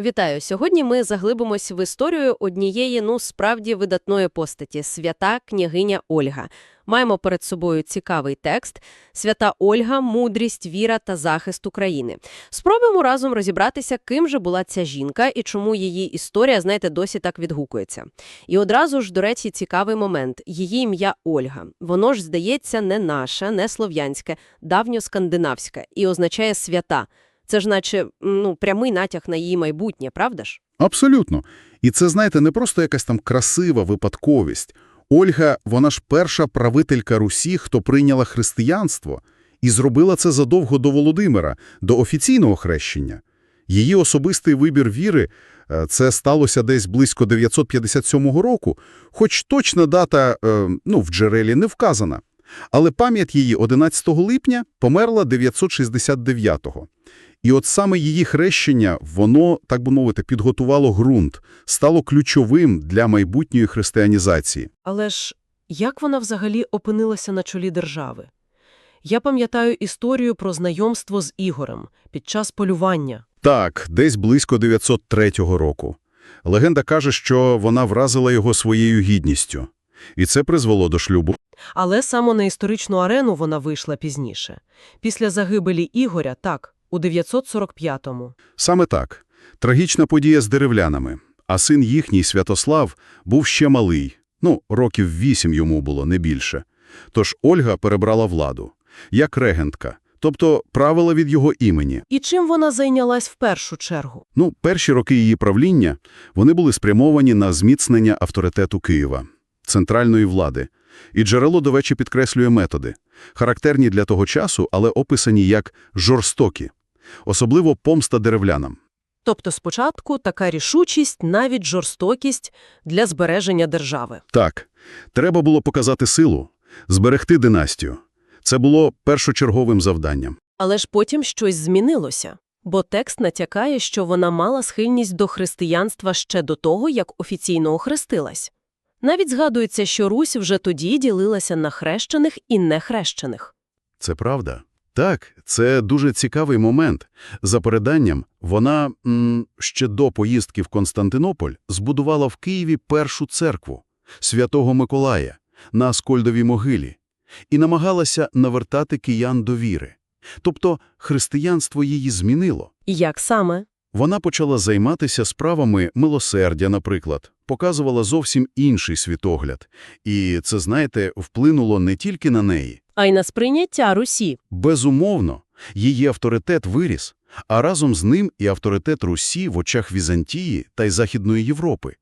Вітаю! Сьогодні ми заглибимось в історію однієї, ну, справді видатної постаті – свята княгиня Ольга. Маємо перед собою цікавий текст «Свята Ольга. Мудрість, віра та захист України». Спробуємо разом розібратися, ким же була ця жінка і чому її історія, знаєте, досі так відгукується. І одразу ж, до речі, цікавий момент. Її ім'я Ольга. Воно ж, здається, не наше, не слов'янське, давньоскандинавське і означає «свята». Це ж наче ну, прямий натяг на її майбутнє, правда ж? Абсолютно. І це, знаєте, не просто якась там красива випадковість. Ольга, вона ж перша правителька Русі, хто прийняла християнство, і зробила це задовго до Володимира, до офіційного хрещення. Її особистий вибір віри е, – це сталося десь близько 957 року, хоч точна дата е, ну, в джерелі не вказана. Але пам'ять її 11 липня померла 969-го. І от саме її хрещення, воно, так би мовити, підготувало ґрунт, стало ключовим для майбутньої християнізації. Але ж як вона взагалі опинилася на чолі держави? Я пам'ятаю історію про знайомство з Ігорем під час полювання. Так, десь близько 903 року. Легенда каже, що вона вразила його своєю гідністю. І це призвело до шлюбу. Але саме на історичну арену вона вийшла пізніше. Після загибелі Ігоря, так, у 945-му. Саме так. Трагічна подія з деревлянами. А син їхній, Святослав, був ще малий. Ну, років вісім йому було, не більше. Тож Ольга перебрала владу. Як регентка. Тобто правила від його імені. І чим вона зайнялась в першу чергу? Ну, перші роки її правління, вони були спрямовані на зміцнення авторитету Києва, центральної влади. І джерело до вечі підкреслює методи, характерні для того часу, але описані як жорстокі, особливо помста деревлянам. Тобто спочатку така рішучість, навіть жорстокість для збереження держави. Так, треба було показати силу, зберегти династію. Це було першочерговим завданням. Але ж потім щось змінилося, бо текст натякає, що вона мала схильність до християнства ще до того, як офіційно охрестилась. Навіть згадується, що Русь вже тоді ділилася на хрещених і нехрещених. Це правда? Так, це дуже цікавий момент. За переданням, вона м, ще до поїздки в Константинополь збудувала в Києві першу церкву – Святого Миколая на Аскольдовій могилі і намагалася навертати киян до віри. Тобто християнство її змінило. І як саме? Вона почала займатися справами милосердя, наприклад, показувала зовсім інший світогляд. І це, знаєте, вплинуло не тільки на неї. А й на сприйняття Русі. Безумовно, її авторитет виріс, а разом з ним і авторитет Русі в очах Візантії та й Західної Європи.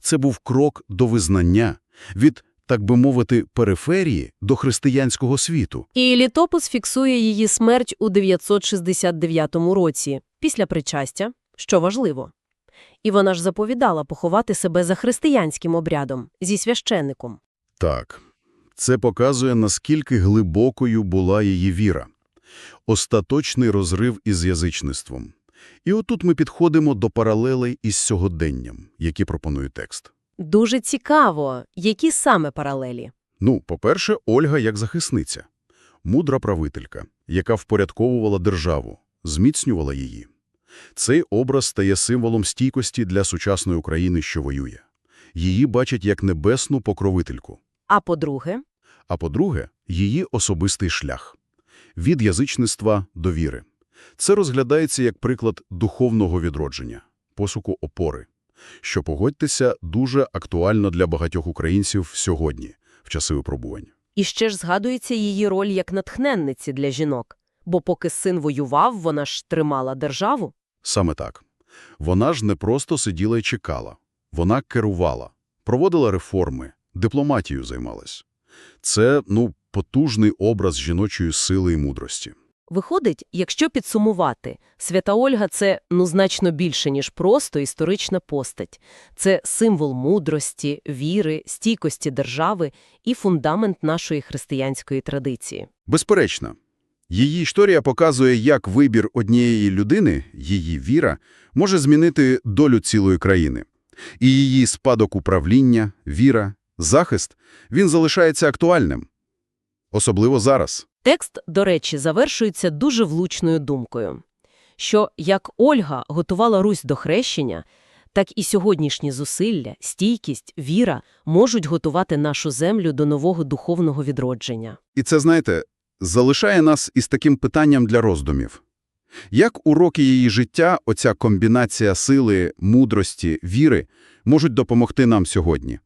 Це був крок до визнання від, так би мовити, периферії до християнського світу. І літопис фіксує її смерть у 969 році, після причастя, що важливо. І вона ж заповідала поховати себе за християнським обрядом, зі священником. Так, це показує, наскільки глибокою була її віра. Остаточний розрив із язичництвом. І отут ми підходимо до паралелей із сьогоденням, які пропонує текст. Дуже цікаво, які саме паралелі. Ну, по-перше, Ольга як захисниця. Мудра правителька, яка впорядковувала державу, зміцнювала її. Цей образ стає символом стійкості для сучасної України, що воює. Її бачать як небесну покровительку. А по-друге, А по-друге, її особистий шлях. Від язичництва до віри. Це розглядається як приклад духовного відродження, посуку опори, що, погодьтеся, дуже актуально для багатьох українців сьогодні, в часи випробувань. і ще ж згадується її роль як натхненниці для жінок. Бо поки син воював, вона ж тримала державу. Саме так. Вона ж не просто сиділа і чекала. Вона керувала, проводила реформи, дипломатією займалась. Це, ну, потужний образ жіночої сили і мудрості. Виходить, якщо підсумувати, Свята Ольга – це ну значно більше, ніж просто історична постать. Це символ мудрості, віри, стійкості держави і фундамент нашої християнської традиції. Безперечно, її історія показує, як вибір однієї людини, її віра, може змінити долю цілої країни. І її спадок управління, віра, захист, він залишається актуальним. Особливо зараз. Текст, до речі, завершується дуже влучною думкою. що як Ольга готувала Русь до хрещення, так і сьогоднішні зусилля, стійкість, віра можуть готувати нашу землю до нового духовного відродження. І це, знаєте, залишає нас із таким питанням для роздумів. Як уроки її життя, оця комбінація сили, мудрості, віри можуть допомогти нам сьогодні?